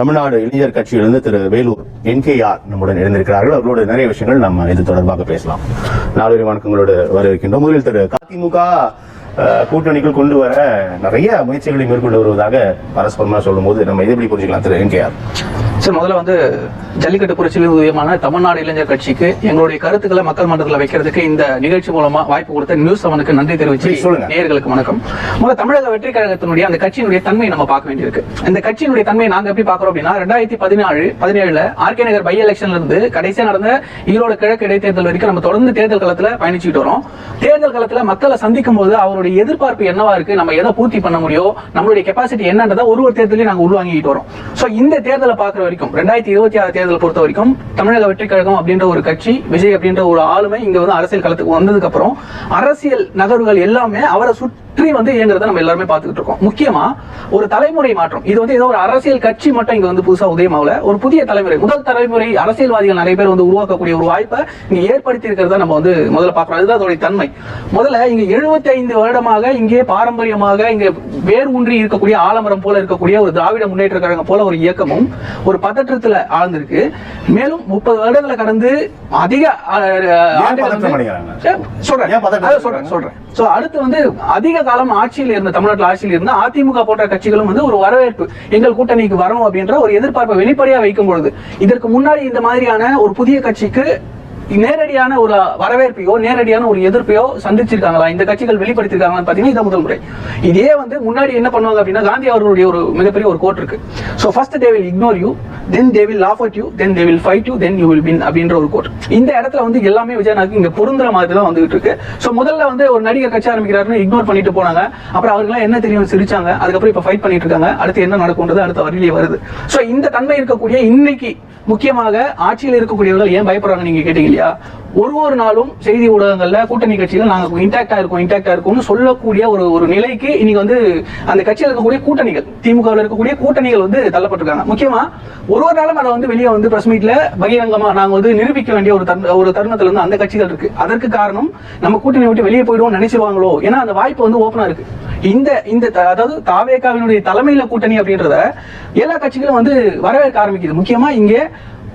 தமிழ்நாடு இளைஞர் கட்சியிலிருந்து திரு வேலூர் என்கேஆர் நம்முடன் இணைந்திருக்கிறார்கள். அவர்களோட நிறைய விஷயங்கள் நம்ம இது தொடர்பாக பேசலாம். நாலு வணக்கங்களோடு வரவேற்கின்றோம். முதலில் திரு அதிமுக கூட்டணிக்குள் கொண்டு வர நிறைய முயற்சிகளை மேற்கொண்டு வருவதாக பரஸ்பர்மா சொல்லும் போது நம்ம இதை எப்படி புரிஞ்சுக்கலாம் திரு என்கேஆர்? சார் முதல்ல வந்து ஜல்லிக்கட்டு புரட்சியில் உதயமான தமிழ்நாடு இளைஞர் கட்சிக்கு எங்களுடைய கருத்துக்களை மக்கள் மன்றத்தில் வைக்கிறதுக்கு இந்த நிகழ்ச்சி மூலமா வாய்ப்பு கொடுத்த நியூஸ் செவனுக்கு நன்றி தெரிவிச்சு. நேயர்களுக்கு வணக்கம். முதல்ல தமிழக வெற்றி கழகத்தினுடைய அந்த கட்சியினுடைய தன்மையை நம்ம பார்க்க வேண்டியிருக்கு. இந்த கட்சியினுடைய தன்மையை நாங்க எப்படி பார்க்கறோம் அப்படின்னா ரெண்டாயிரத்தி பதினாலு பதினேழுல ஆர்கே நகர் பை எலெக்ஷன்ல இருந்து கடைசியா நடந்த ஈரோடு கிழக்கு இடைத்தேர்தல் வரைக்கும் நம்ம தொடர்ந்து தேர்தல் களத்துல பயணிச்சுட்டு வரோம். தேர்தல் களத்துல மக்களை சந்திக்கும் போது அவருடைய எதிர்பார்ப்பு என்னவா இருக்கு நம்ம எதை பூர்த்தி பண்ண முடியும் நம்மளுடைய கெப்பாசிட்டி என்னன்றதை ஒரு ஒரு தேர்தலையும் நாங்க உள்வாங்கிட்டு வரோம். சோ இந்த தேர்தலை பார்க்குற வரைக்கும். ரெண்டாயிரத்தி இருபத்தி ஆறு தேர்தல் பொறுத்த வரைக்கும் தமிழக வெற்றி கழகம் அப்படின்ற ஒரு கட்சி விஜய் அப்படின்ற ஒரு ஆளுமை இங்க வந்து அரசியல் களத்துக்கு வந்ததுக்கு அப்புறம் அரசியல் நகர்வுகள் எல்லாமே அவரை சுற்றி வந்து இயங்குறத நம்ம எல்லாருமே பார்த்துக்கிட்டு இருக்கோம். முக்கியமா ஒரு தலைமுறை மாற்றம். இது வந்து ஏதோ ஒரு அரசியல் கட்சி மட்டும் இங்க வந்து புதுசா உதயமாகல. ஒரு புதிய தலைமுறை. முதல் தலைமுறை அரசியல்வாதிகள் நிறைய பேர் வந்து உருவாக்கக்கூடிய ஒரு வாய்ப்பை இங்க ஏற்படுத்தி இருக்கிறத நம்ம வந்து முதல்ல பார்க்கறோம் அதுதான் அதோடைய தன்மை. முதல்ல இங்க 75 வருடமாக இங்கே பாரம்பரியமாக இங்க வேர் ஊன்றி இருக்கக்கூடிய ஆலமரம் போல இருக்கக்கூடிய ஒரு திராவிட முன்னேற்ற கழகம் போல ஒரு இயக்கமும் ஒரு பதற்றத்துல ஆழ்ந்திருக்கு. மேலும் முப்பது வருடங்களை கடந்து அதிக சொல்றேன். சொல்றேன் சொல்றேன். சோ அடுத்து வந்து அதிக காலம் ஆட்சியில் இருந்த தமிழ்நாட்டில் ஆட்சியில் இருந்த அதிமுக போன்ற கட்சிகளும் வந்து ஒரு வரவேற்பு எங்கள் கூட்டணிக்கு வரும் அப்படின்ற ஒரு எதிர்பார்ப்பை வெளிப்படையா வைக்கும் பொழுது இதற்கு முன்னாடி இந்த மாதிரியான ஒரு புதிய கட்சிக்கு நேரடியான ஒரு வரவேற்பையோ நேரடியான ஒரு எதிர்ப்பையோ சந்திச்சிருக்காங்களா? இந்த கட்சிகள் வெளிப்படுத்திருக்காங்களான்னு பாத்தீங்கன்னா இதான் முதல் முறை. இதே வந்து முன்னாடி என்ன பண்ணுவாங்க அப்படின்னா காந்தி அவர்களுடைய ஒரு மிகப்பெரிய ஒரு கோட் இருக்கு. So first they will ignore you then they will laugh at you then they will fight you then you will win அப்படின்ற ஒரு கோட் இந்த இடத்துல வந்து எல்லாமே விஜயநாக்கு இங்க பொருந்துற மாதிரி தான் வந்துகிட்டு இருக்கு. ஸோ முதல்ல வந்து ஒரு நடிகர் கட்சி ஆரம்பிக்கிறாருன்னு இக்னோர் பண்ணிட்டு போனாங்க. அப்புறம் அவருக்குலாம் என்ன தெரியும் சிரிச்சாங்க. அதுக்கப்புறம் இப்போ ஃபைட் பண்ணிட்டு இருக்காங்க. அடுத்து என்ன நடக்கும்ன்றது அடுத்த வரியிலே வருது. ஸோ இந்த தன்மை இருக்கக்கூடிய இன்னைக்கு முக்கியமாக ஆட்சியில் இருக்கக்கூடியவர்கள் ஏன் பயப்படுறாங்க நீங்க கேட்டீங்க இல்லையா? ஒரு ஒரு நாளும் செய்தி ஊடகங்களில் கூட்டணி கட்சிகள் நாங்கள் இன்டாக்டாக இருக்கோம் இன்டாக்டாக இருக்கோம்னு சொல்லக்கூடிய ஒரு ஒரு நிலைக்கு இன்னைக்கு வந்து அந்த கட்சியில் இருக்கக்கூடிய கூட்டணிகள் திமுகவில் இருக்கக்கூடிய கூட்டணிகள் வந்து தள்ளப்பட்டிருக்காங்க. முக்கியமாக ஒரு ஒரு நாளும் அதை வந்து வெளியே வந்து பிரஸ் மீட்டில் பகிரங்கமாக நாங்கள் வந்து நிரூபிக்க வேண்டிய ஒரு தரு ஒரு தருணத்தில் இருந்து அந்த கட்சிகள் இருக்குது அதற்கு காரணம் நம்ம கூட்டணி விட்டு வெளியே போயிடுவோம் நினைச்சிருவாங்களோ? ஏன்னா அந்த வாய்ப்பு வந்து ஓப்பனாக இருக்குது இந்த இந்த த- அதாவது தாவேக்காவினுடைய தலைமையில கூட்டணி அப்படின்றத எல்லா கட்சிகளும் வந்து வரவேற்க ஆரம்பிக்குது. முக்கியமா இங்கே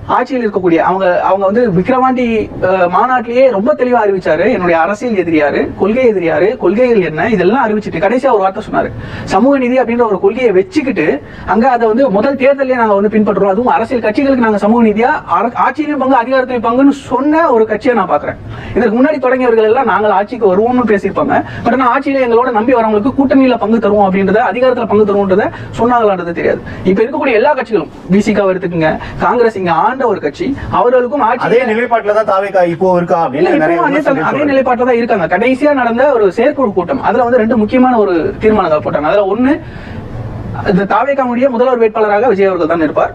ஆட்சியில் இருக்கக்கூடிய அவங்க அவங்க வந்து விக்ரவாண்டி மாநாட்டிலேயே ரொம்ப தெளிவாக அறிவிச்சாரு. என்னுடைய அரசியல் எதிரியாரு கொள்கை எதிரியாரு கொள்கைகள் என்ன இதெல்லாம் அறிவிச்சிட்டு கடைசியா ஒரு வார்த்தை சொன்னாரு. சமூக நிதி அப்படின்ற ஒரு கொள்கையை வச்சுக்கிட்டு அங்க அதை வந்து முதல் தேர்தலே நாங்க வந்து பின்பற்றுறோம். அதுவும் அரசியல் கட்சிகளுக்கு நாங்க சமூக நிதியாக அர- ஆட்சியிலும் பங்கு அதிகாரத்திலும் பங்குன்னு சொன்ன ஒரு கட்சியை நான் பாக்குறேன் இதற்கு முன்னாடி தொடங்கியவர்கள் எல்லாம் நாங்கள் ஆட்சிக்கு வருவோம்னு பேசியிருப்பாங்க. பட் ஆனால் ஆட்சியில எங்களோட நம்பி வரவங்களுக்கு கூட்டணியில பங்கு தருவோம் அப்படின்றத அதிகாரத்தில் பங்கு தருவோன்றத சொன்னாங்களான்றது தெரியாது. இப்ப இருக்கக்கூடிய எல்லா கட்சிகளும் பிசிகாவை எடுத்துக்கங்க காங்கிரஸ் இங்க ஆண்ட ஒரு கட்சி அவர்களுக்கும் அதே நிலைப்பாட்டுல தான் தாவேக்கா இப்போ இருக்கா அப்படின்னு அதே. நிலைப்பாட்டில் தான் இருக்காங்க. கடைசியா நடந்த ஒரு செயற்குழு கூட்டம். அதுல வந்து ரெண்டு முக்கியமான ஒரு தீர்மானங்கள் போட்டாங்க. அதுல ஒண்ணு இந்த தாவேக்காவுடைய முதல்வர் வேட்பாளராக விஜய் அவர்கள் தான் இருப்பார்.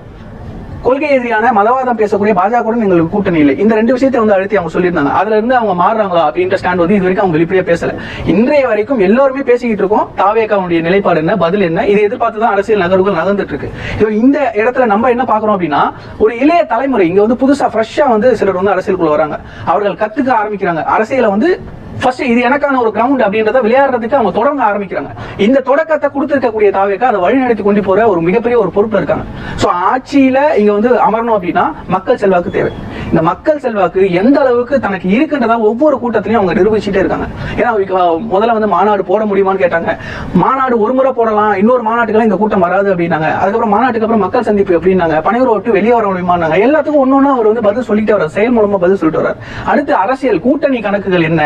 கொள்கை எதிரியான மதவாதம் பேசக்கூடிய பாஜக எங்களுக்கு கூட்டணி இல்லை. இந்த ரெண்டு விஷயத்தை வந்து அழுத்தி அவங்க சொல்லியிருந்தாங்க. அதுல இருந்து அவங்க மாறுறாங்களா அப்படின்ற ஸ்டாண்ட் வந்து இது வரைக்கும் அவங்க வெளிப்படையா பேசல. இன்றைய வரைக்கும் எல்லோருமே பேசிக்கிட்டு இருக்கோம். தாவேக்காவுடைய நிலைப்பாடு என்ன? பதில் என்ன? இதை எதிர்பார்த்து தான் அரசியல் நகர்வுகள் நகர்ந்துட்டு இருக்கு. இப்போ இந்த இடத்துல நம்ம என்ன பாக்குறோம் அப்படின்னா ஒரு இளைய தலைமுறை இங்க வந்து புதுசா ஃப்ரெஷ்ஷா வந்து சிலர் வந்து அரசியலுக்குள்ள வராங்க. அவர்கள் கத்துக்க ஆரம்பிக்கிறாங்க. அரசியலை வந்து ஃபர்ஸ்ட் இது எனக்கான ஒரு கிரவுண்ட் அப்படின்றத விளையாடுறதுக்கு அவங்க தொடங்க ஆரம்பிக்கிறாங்க. இந்த தொடக்கத்தை கொடுத்துருக்கக்கூடிய தாவேக்கா அதை வழிநடத்தி கொண்டு போற ஒரு மிகப்பெரிய ஒரு பொறுப்புல இருக்காங்க. சோ ஆட்சியில இங்க வந்து அமரணும் அப்படின்னா மக்கள் செல்வாக்கு தேவை. இந்த மக்கள் செல்வாக்கு எந்த அளவுக்கு தனக்கு இருக்குன்றதா ஒவ்வொரு கூட்டத்திலையும் அவங்க நிரூபிச்சுட்டே இருக்காங்க. ஏன்னா முதல்ல வந்து மாநாடு போட முடியுமான்னு கேட்டாங்க. மாநாடு ஒரு முறை போடலாம் இன்னொரு மாநாட்டுக்கெல்லாம் இந்த கூட்டம் வராது அப்படின்னாங்க. அதுக்கப்புறம் மாநாட்டுக்கு அப்புறம் மக்கள் சந்திப்பு அப்படின்னாங்க பனையூர் விட்டு வெளியே வர முடியுமான்னாங்க. எல்லாத்துக்கும் ஒன்னொன்னு அவர் வந்து பதில் சொல்லிட்டே வர்றார். செயல் மூலமா பதில் சொல்லிட்டு வர்றார். அடுத்து அரசியல் கூட்டணி கணக்குகள் என்ன?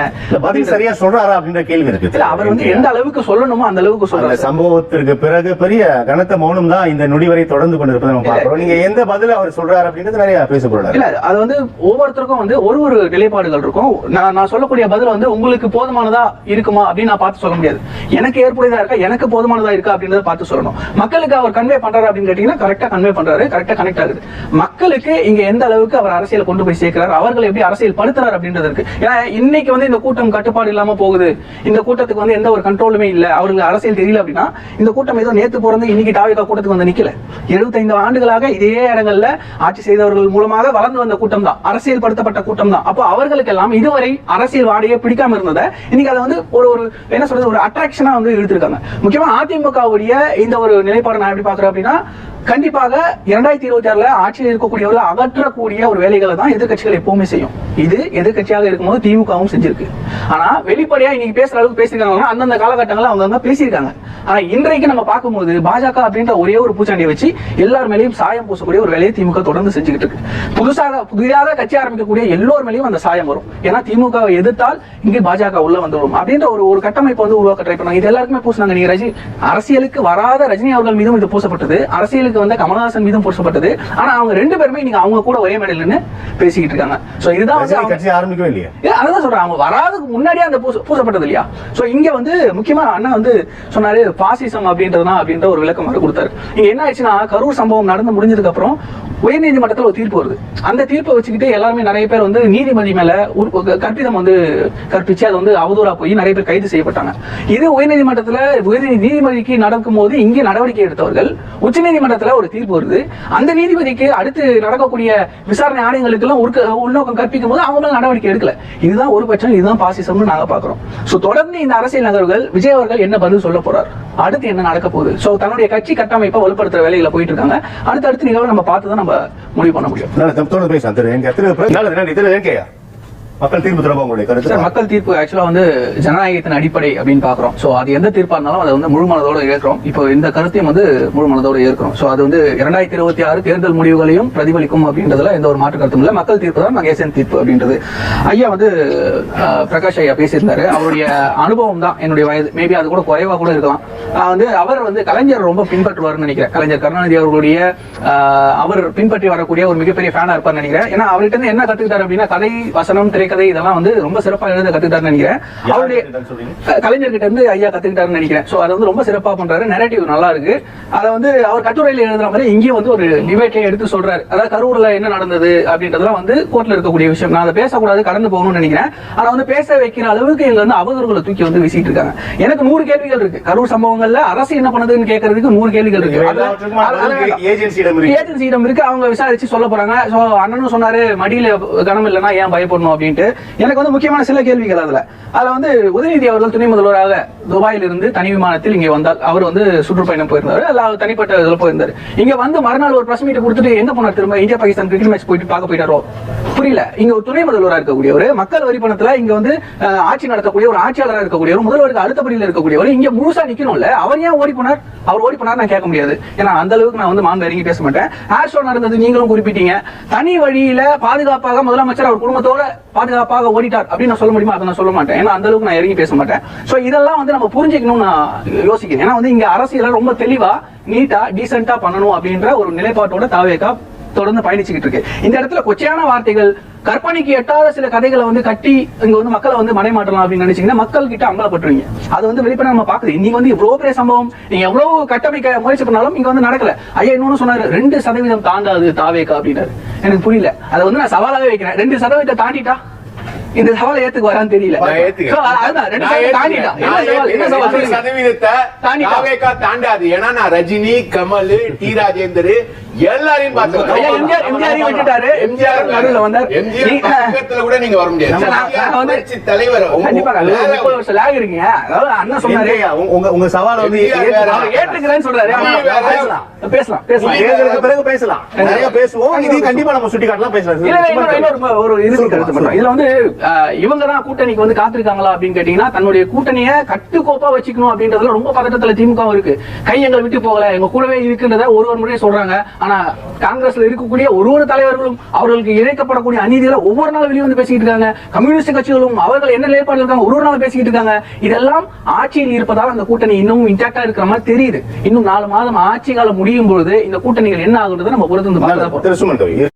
பதில் சரியா சொல்றாரா அப்படின்ற கேள்வி இருக்கு. அவர் வந்து எந்த அளவுக்கு சொல்லணுமோ அந்த அளவுக்கு சொல்றாரு. சம்பவத்திற்கு பிறகு பெரிய கனத்த மௌனம் தான் இந்த நொடி வரை தொடர்ந்து கொண்டிருப்பதை நம்ம பார்க்கிறோம். நீங்க எந்த பதில் அவர் சொல்றாரு அப்படின்றது நிறைய பேசப்படுறாரு. இல்ல அது வந்து வந்து ஒவ்வொருத்தருக்கும் வந்து ஒரு ஒரு நிலைப்பாடுகள் இருக்கும். நான் நான் சொல்லக்கூடிய பதில் வந்து உங்களுக்கு போதுமானதா இருக்குமா அப்படின்னு நான் பார்த்து சொல்ல முடியாது. எனக்கு ஏற்புடையதா இருக்கா? எனக்கு போதுமானதா இருக்கா அப்படின்றத பார்த்து சொல்லணும். மக்களுக்கு அவர் கன்வே பண்றாரு அப்படின்னு கேட்டீங்கன்னா கரெக்டா கன்வே பண்றாரு கரெக்டா கனெக்ட் ஆகுது. மக்களுக்கு இங்க எந்த அளவுக்கு அவர் அரசியல் கொண்டு போய் சேர்க்கிறார் அவர்கள் எப்படி அரசியல் படுத்துறாரு அப்படின்றது இருக்கு. ஏன்னா இன்னைக்கு வந்து இந்த கூட்டம் கட்டுப்பாடு இல்லாம போகுது. இந்த கூட்டத்துக்கு வந்து எந்த ஒரு கண்ட்ரோலுமே இல்ல. அவர்களுக்கு அரசியல் தெரியல அப்படின்னா இந்த கூட்டம் ஏதோ நேத்து பிறந்து இன்னைக்கு டாவிகா கூட்டத்துக்கு வந்து நிக்கல. 75 ஆண்டுகளாக இதே இடங்கள்ல ஆட்சி செய்தவர்கள் மூலமாக வளர்ந்து வந்த கூட்டம் தான் அரசியல்படுத்தப்பட்ட கூட்டம் தான் அப்போ அவர்களுக்கு எல்லாம் இதுவரை அரசியல் வாடையே பிடிக்காம இருந்ததை இன்னைக்கு அதை வந்து ஒரு ஒரு என்ன சொல்றது ஒரு அட்ராக்ஷனா வந்து எடுத்திருக்காங்க முக்கியமா அதிமுகவுடைய இந்த ஒரு நிலைப்பாடு நான் எப்படி பாக்குறேன் அப்படின்னா கண்டிப்பாக இரண்டாயிரத்தி இருபத்தி ஆறுல ஆட்சியில் இருக்கக்கூடியவர்களை அகற்றக்கூடிய ஒரு வேலைகளை தான் எதிர்கட்சிகள் எப்பவுமே செய்யும். இது எதிர்கட்சியாக இருக்கும்போது திமுகவும் செஞ்சிருக்கு. ஆனா வெளிப்படையா இன்னைக்கு பேசுற அளவுக்கு பேசியிருக்காங்கன்னா அந்தந்த காலகட்டங்களில் அவங்க பேசியிருக்காங்க. ஆனா இன்றைக்கு நம்ம பார்க்கும்போது பாஜக அப்படின்ற ஒரே ஒரு பூச்சாண்டியை வச்சு எல்லார் மேலேயும் சாயம் பூசக்கூடிய ஒரு வேலையை திமுக தொடர்ந்து செஞ்சுக்கிட்டு இருக்கு. புதுசாக புதிய புதிதாக கட்சி ஆரம்பிக்கக்கூடிய எல்லோர் மேலேயும் அந்த சாயம் வரும். ஏன்னா திமுகவை எதிர்த்தால் இங்கே பாஜக உள்ள வந்துடும் அப்படின்ற ஒரு ஒரு கட்டமைப்பு வந்து உருவாக்க ட்ரை பண்ணாங்க இது எல்லாருக்குமே பூசினாங்க. நீங்க ரஜினி அரசியலுக்கு வராத ரஜினி அவர்கள் மீதும் இது பூசப்பட்டது. அரசியலுக்கு வந்த கமலஹாசன் மீதும் பூசப்பட்டது. ஆனா அவங்க ரெண்டு பேருமே நீங்க அவங்க கூட ஒரே மேடையில் பேசிக்கிட்டு இருக்காங்க. சோ இதுதான் வந்து கட்சி ஆரம்பிக்கவே இல்லையா? இல்ல, அதான் சொல்றேன். அவங்க வராதுக்கு முன்னாடியே அந்த பூச பூசப்பட்டது இல்லையா? சோ இங்க வந்து முக்கியமா அண்ணா வந்து சொன்னாரு பாசிசம் அப்படின்றதுனா அப்படின்ற ஒரு விளக்கம் அவர் கொடுத்தாரு. இங்க என்ன ஆச்சுன்னா கரூர் சம்பவம் நடந்து முடிஞ்சதுக்கு அப்புறம் உயர்நீதிமன்றத்தில் ஒரு தீர்ப்பு வருது. அந்த தீர்ப்பை வச்சுக்கிட்டு எல்லாருமே நிறைய பேர் வந்து நீதிபதி மேல கற்பிதம் வந்து கற்பிச்சு அது வந்து அவதூறா போய் நிறைய பேர் கைது செய்யப்பட்டாங்க. இது உயர்நீதிமன்றத்துல உயர்நீதி நடக்கும் போது இங்கே நடவடிக்கை எடுத்தவர்கள் உச்சநீதிமன்றத்துல ஒரு தீர்ப்பு வருது. அந்த நீதிபதிக்கு அடுத்து நடக்கக்கூடிய விசாரணை ஆணையங்களுக்கு எல்லாம் உள்நோக்கம் கற்பிக்கும் போது அவங்க மேல நடவடிக்கை எடுக்கல. இதுதான் ஒரு பட்சம் இதுதான் பாசிசம்னு நாங்க பாக்குறோம். சோ தொடர்ந்து இந்த அரசியல் நகர்வுகள் விஜய் அவர்கள் என்ன பதில் சொல்ல போறார்? அடுத்து என்ன நடக்க போகுது? சோ தன்னுடைய கட்சி கட்டமைப்பை வலுப்படுத்துற வேலைகளை போயிட்டு இருக்காங்க. அடுத்து அடுத்து நிகழ்வு நம்ம பார்த்து தான் நம்ம முடிவு பண்ண முடியும். நான் தொடர்ந்து பேசலாம் திரு எங்க மக்கள் தீர்ப்பு தொடர்பாக உங்களுடைய கருத்து? மக்கள் தீர்ப்பு ஆக்சுவலா வந்து ஜனநாயகத்தின் அடிப்படை அப்படின்னு பாக்குறோம் சோ அது எந்த தீர்ப்பா இருந்தாலும் அதை வந்து முழு மனதோட ஏற்கிறோம். இப்போ இந்த கருத்தையும் வந்து முழு மனதோட ஏற்கிறோம். சோ அது வந்து இரண்டாயிரத்தி இருபத்தி ஆறு தேர்தல் முடிவுகளையும் பிரதிபலிக்கும் அப்படின்றதுல எந்த ஒரு மாற்று கருத்தும் இல்லை. மக்கள் தீர்ப்பு தான் மகேசன் தீர்ப்பு அப்படின்றது. ஐயா வந்து பிரகாஷ் ஐயா பேசியிருந்தாரு. அவருடைய அனுபவம் தான் என்னுடைய வயது. மேபி அது கூட குறைவா கூட இருக்கலாம். அஹ் வந்து அவர் வந்து கலைஞர் ரொம்ப பின்பற்றுவார்னு நினைக்கிறேன். கலைஞர் கருணாநிதி அவர்களுடைய அவர் பின்பற்றி வரக்கூடிய ஒரு மிகப்பெரிய ஃபேனா இருப்பார்னு நினைக்கிறேன். ஏன்னா அவர்கிட்ட இருந்து என்ன கத்துக்கிட்டாரு அப்படின்னா கதை வசனம் திரைக்கதை இதெல்லாம் வந்து ரொம்ப சிறப்பா எழுத கத்துக்கிட்டாருன்னு நினைக்கிறேன். அவருடைய கலைஞர்கிட்ட இருந்து ஐயா கத்துக்கிட்டாருன்னு நினைக்கிறேன். அதை வந்து ரொம்ப சிறப்பா பண்றாரு. நெரேட்டிவ் நல்லா இருக்கு. அதை வந்து அவர் கட்டுரையில எழுதுற மாதிரி இங்கேயும் வந்து ஒரு டிபேட்ல எடுத்து சொல்றாரு. அதாவது கரூர்ல என்ன நடந்தது அப்படின்றதெல்லாம் வந்து கோர்ட்ல இருக்கக்கூடிய விஷயம். நான் அதை பேசக்கூடாது கடந்து போகணும்னு நினைக்கிறேன். ஆனா வந்து பேச வைக்கிற அளவுக்கு இங்க வந்து அவதூறுகளை தூக்கி வந்து வீசிட்டு இருக்காங்க. எனக்கு நூறு கேள்விகள் இருக்கு. கரூர் சம்பவங்கள்ல அரசு என்ன பண்ணுதுன்னு கேட்கறதுக்கு நூறு கேள்விகள் இருக்கு. ஏஜென்சியிடம் இருக்கு. அவங்க விசாரிச்சு சொல்ல போறாங்க. சோ அண்ணனும் சொன்னாரு மடியில கனம் இல்லைன்னா ஏன் பயப்படணும் பண்ணிட்டு எனக்கு வந்து முக்கியமான சில கேள்விகள் அதுல. அதுல வந்து உதயநிதி அவர்கள் துணை முதல்வராக துபாயில் இருந்து தனி விமானத்தில் இங்க வந்தால் அவர் வந்து சுற்றுப்பயணம் போயிருந்தார். அல்ல அவர் தனிப்பட்ட இதுல போயிருந்தார். இங்க வந்து மறுநாள் ஒரு பிரஸ் மீட் கொடுத்துட்டு எங்க போனார் திரும்ப? இந்தியா பாகிஸ்தான் கிரிக்கெட் மேட்ச் போயிட்டு பார்க்க போயிட்டாரோ? புரியல. இங்க ஒரு துணை முதல்வராக இருக்கக்கூடியவர் மக்கள் வரி பணத்துல இங்க வந்து ஆட்சி நடத்தக்கூடிய ஒரு ஆட்சியாளராக இருக்கக்கூடியவர் முதல்வருக்கு அடுத்தபடியில் இருக்கக்கூடியவர் இங்க முழுசா நிக்கணும்ல. அவர் ஏன் ஓடி போனார்? அவர் ஓடி போனார் நான் கேட்க முடியாது. ஏன்னா அந்த அளவுக்கு நான் வந்து மாண்பு இறங்கி பேச மாட்டேன். ஏர் ஷோ நடந்தது நீங்களும் குறிப்பிட்டீங்க. தனி வழியில பாதுகாப்பாக முதலமைச்சர் அவர் குடும்பத்தோட பாதுகாப்பாக ஓடிட்டார் அப்படின்னு நான் சொல்ல முடியுமா? அதை நான் சொல்ல மாட்டேன். ஏன்னா அந்த அளவுக்கு நான் இறங்கி பேச மாட்டேன். சோ இதெல்லாம் வந்து நம்ம புரிஞ்சுக்கணும்னு நான் யோசிக்கிறேன். ஏன்னா வந்து இங்க அரசியல ரொம்ப தெளிவா நீட்டா டீசென்ட்டா பண்ணணும் அப்படின்ற ஒரு நிலைப்பாட்டோட தாவேக்கா தொடர்ந்து பயணிச்சுக்கிட்டு இருக்கு. இந்த இடத்துல கொச்சையான வார்த்தைகள் கற்பனைக்கு எட்டாத சில கதைகளை வந்து கட்டி இங்க வந்து மக்களை வந்து மடைமாற்றலாம் அப்படின்னு நினைச்சீங்கன்னா மக்கள் கிட்ட அம்பலப்பட்டுருவீங்க அது வந்து வெளிப்பட நம்ம பாக்குது இன்னைக்கு வந்து இவ்வளவு பெரிய சம்பவம் நீங்க எவ்வளவு கட்டமைக்க முயற்சி பண்ணாலும் இங்க வந்து நடக்கல. ஐயா இன்னொன்னு சொன்னாரு ரெண்டு சதவீதம் தாண்டாது தாவேக்கா அப்படின்னாரு. எனக்கு புரியல. அதை வந்து நான் சவாலாவே வைக்கிறேன். ரெண்டு சதவீதத்தை தாண்டிட்டா? இந்த சவாலை ஏத்துக்கு வரான்னு தெரியல தாண்டாது. ஏன்னா நான் ரஜினி கமல் டி ராஜேந்தர் எல்லாரையும் எம்ஜிஆரையும் விட்டுட்டாரு. எம்ஜிஆர் நடுவுல வந்தார். எம்ஜிஆர் கூட நீங்க வர முடியாது. தலைவர். வருஷம் இருக்கீங்க. அதாவது அண்ணன் சொன்னாரு? உங்க- உங்க சவால் வந்து ஏற்றுக்கிறேன்னு சொல்றாரு. பேசலாம். பேசலாம் பிறகு பேசலாம். நிறைய பேசுவோம். இது கண்டிப்பா நம்ம சுட்டி காட்டலாம் பேசலாம் ஒரு மட்டும். இதுல வந்து இவங்க தான் கூட்டணிக்கு வந்து காத்திருக்காங்களா அப்படின்னு கேட்டீங்கன்னா தன்னுடைய கூட்டணிய கட்டுக்கோப்பா வச்சுக்கணும் அப்படின்றதுல ரொம்ப பதட்டத்துல திமுக இருக்கு. கை எங்களை விட்டு போகல எங்க கூடவே இருக்குன்றத ஒரு ஒரு முறையும் சொல்றாங்க. ஆனா காங்கிரஸ்ல இருக்கக்கூடிய ஒரு ஒரு தலைவர்களும் அவர்களுக்கு இழைக்கப்படக்கூடிய அநீதிகளை ஒவ்வொரு நாள் வெளியே வந்து பேசிக்கிட்டு இருக்காங்க. கம்யூனிஸ்ட் கட்சிகளும் அவர்கள் என்ன நிலைப்பாடு இருக்காங்க ஒரு ஒரு நாள் பேசிக்கிட்டு இருக்காங்க. இதெல்லாம் ஆட்சியில் இருப்பதால் அந்த கூட்டணி இன்னும் இன்டாக்டா இருக்கிற மாதிரி தெரியுது. இன்னும் நாலு மாதம் ஆட்சி காலம் முடியும் பொழுது இந்த கூட்டணிகள் என்ன ஆகுன்றதை நம்ம பொறுத்து